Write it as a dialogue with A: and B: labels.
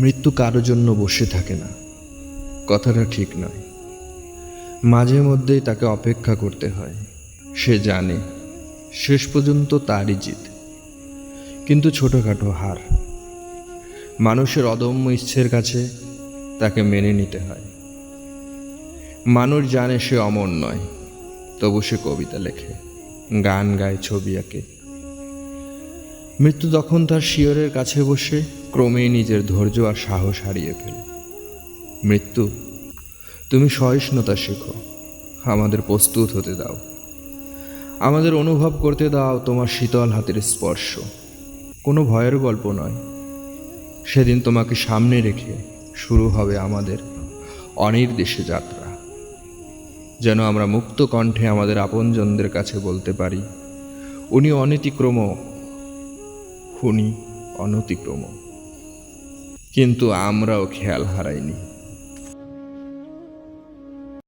A: মৃত্যু কারও জন্য বসে থাকে না। কথাটা ঠিক নয়। মাঝে মধ্যেই তাকে অপেক্ষা করতে হয়। সে জানে, শেষ পর্যন্ত তারই জিত। কিন্তু ছোটোখাটো হার। মানুষের অদম্য ইচ্ছের কাছে তাকে মেনে নিতে হয়। মানুষ জানে সে অমর নয়, তবু সে কবিতা লেখে, গান গায় ছবি আঁকে। মৃত্যু তখন তার শিয়রের কাছে বসে ক্রমেই নিজের ধৈর্য আর সাহস হারিয়ে ফেলে। মৃত্যু, তুমি সহিষ্ণুতা শেখো, আমাদের প্রস্তুত হতে দাও। আমাদের অনুভব করতে দাও তোমার শীতল হাতের স্পর্শ। কোনো ভয়ের গল্প নয়। সেদিন তোমাকে সামনে রেখে শুরু হবে আমাদের অনির্দেশে যাত্রা। যেন আমরা মুক্ত কণ্ঠে আমাদের আপনজনদের কাছে বলতে পারি, উনি অনতিক্রম উনি অনতিক্রম কিন্তু আমরাও খেয়াল হারাইনি।